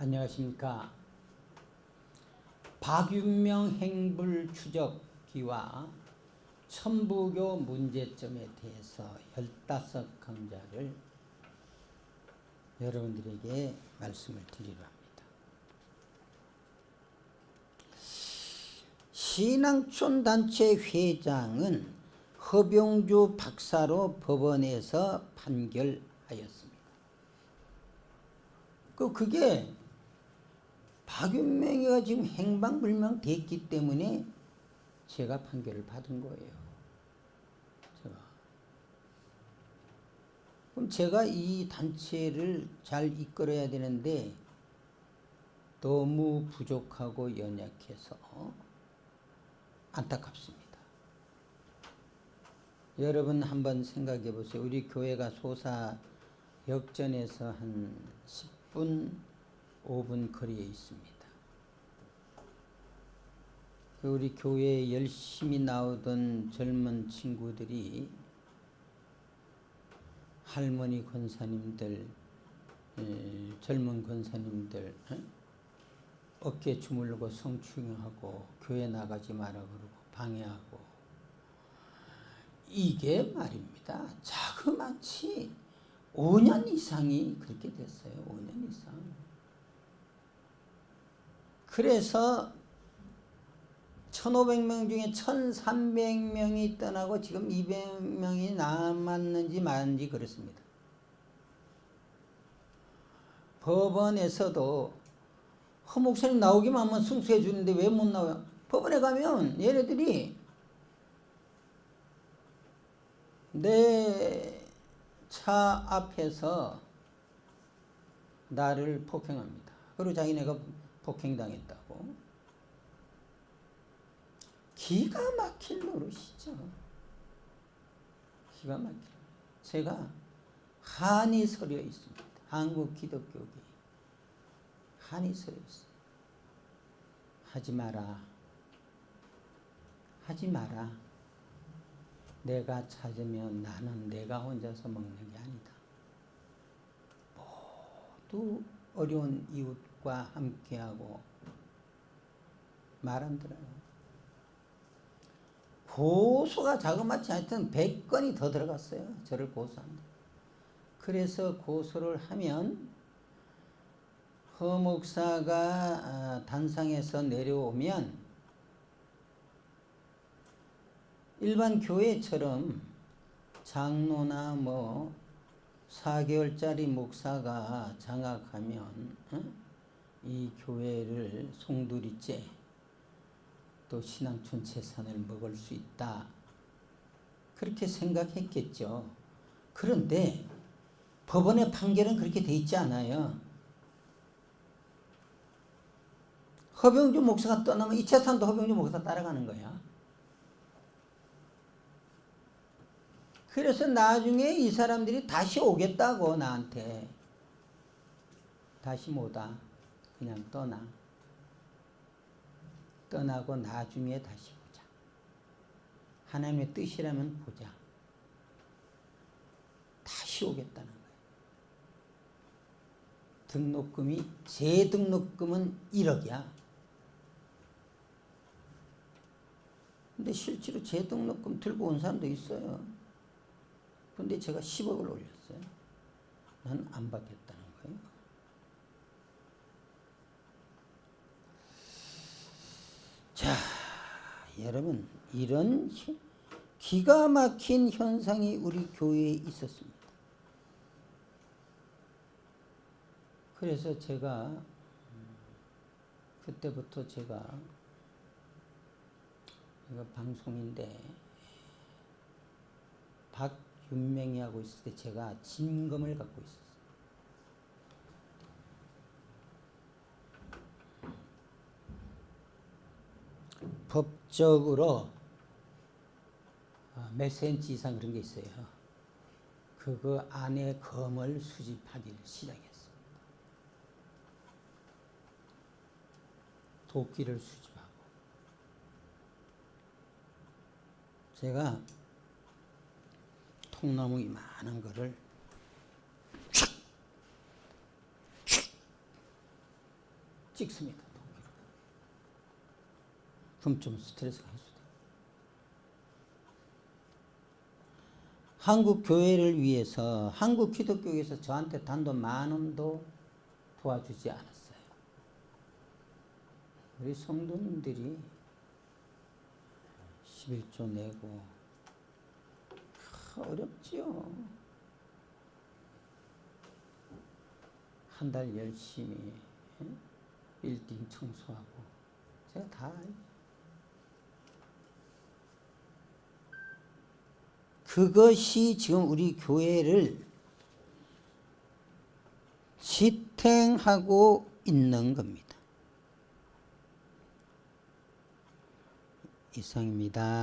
안녕하십니까. 박윤명 행불 추적기와 천부교 문제점에 대해서 15강좌를 여러분들에게 말씀을 드리려 합니다. 신앙촌 단체 회장은 허병주 박사로 법원에서 판결하였습니다. 그 그게 박윤명이가 지금 행방불명 됐기 때문에 제가 판결을 받은 거예요. 제가. 그럼 제가 이 단체를 잘 이끌어야 되는데 너무 부족하고 연약해서 안타깝습니다. 여러분 한번 생각해 보세요. 우리 교회가 소사 역전에서 한 10분, 5분 거리에 있습니다. 그 우리 교회에 열심히 나오던 젊은 친구들이 할머니 권사님들, 에, 젊은 권사님들 에? 어깨 주물르고 성추행하고 교회 나가지 마라 그러고 방해하고 이게 말입니다. 자그마치 5년 이상이 그렇게 됐어요. 5년 이상. 그래서 1500명 중에 1300명이 떠나고 지금 200명이 남았는지 마는지 그렇습니다. 법원에서도 허 목사님 나오기만 하면 승수해 주는데 왜 못 나와요? 법원에 가면 얘네들이 내 차 앞에서 나를 폭행합니다. 그리고 자기네가 폭행당했다고. 기가 막힐 노릇이죠. 기가 막힐. 제가 한이 서려 있습니다. 한국 기독교계 한이 서려 있습니다. 하지 마라. 하지 마라. 내가 찾으면 나는 내가 혼자서 먹는 게 아니다. 모두 어려운 이웃과 함께하고 말 안 들어요. 고소가 자그마치 하여튼 100건이 더 들어갔어요. 저를 고소한다. 그래서 고소를 하면 허 목사가 아, 단상에서 내려오면 일반 교회처럼 장로나 뭐 4개월짜리 목사가 장악하면 어? 이 교회를 송두리째 또 신앙촌 재산을 먹을 수 있다. 그렇게 생각했겠죠. 그런데 법원의 판결은 그렇게 돼 있지 않아요. 허병주 목사가 떠나면 이 재산도 허병주 목사 따라가는 거야. 그래서 나중에 이 사람들이 다시 오겠다고 나한테. 다시 못 와 그냥 떠나. 떠나고 나중에 다시 보자. 하나님의 뜻이라면 보자. 다시 오겠다는 거예요 등록금이 재등록금은 1억이야. 근데 실제로 재등록금 들고 온 사람도 있어요 근데 제가 10억을 올렸어요. 난 안 받겠다는 거예요. 자, 여러분, 이런 기가 막힌 현상이 우리 교회에 있었습니다. 그래서 제가 음, 그때부터 제가 이거 방송인데 박 윤명이 하고 있을 때 제가 진검을 갖고 있었어요. 법적으로 어, 몇 센치 이상 그런 게 있어요. 그거 안에 검을 수집하기를 시작했습니다. 도끼를 수집하고 제가 통나무 이만한 거를 찍습니다. 통계로. 그럼 좀 스트레스가 해소돼. 한국 교회를 위해서 한국 기독교에서 저한테 단돈 만 원도 도와주지 않았어요. 우리 성도님들이 11조 내고 하, 어렵지요. 한 달 열심히 예? 빌딩 청소하고 제가 다. 그것이 지금 우리 교회를 지탱하고 있는 겁니다. 이상입니다.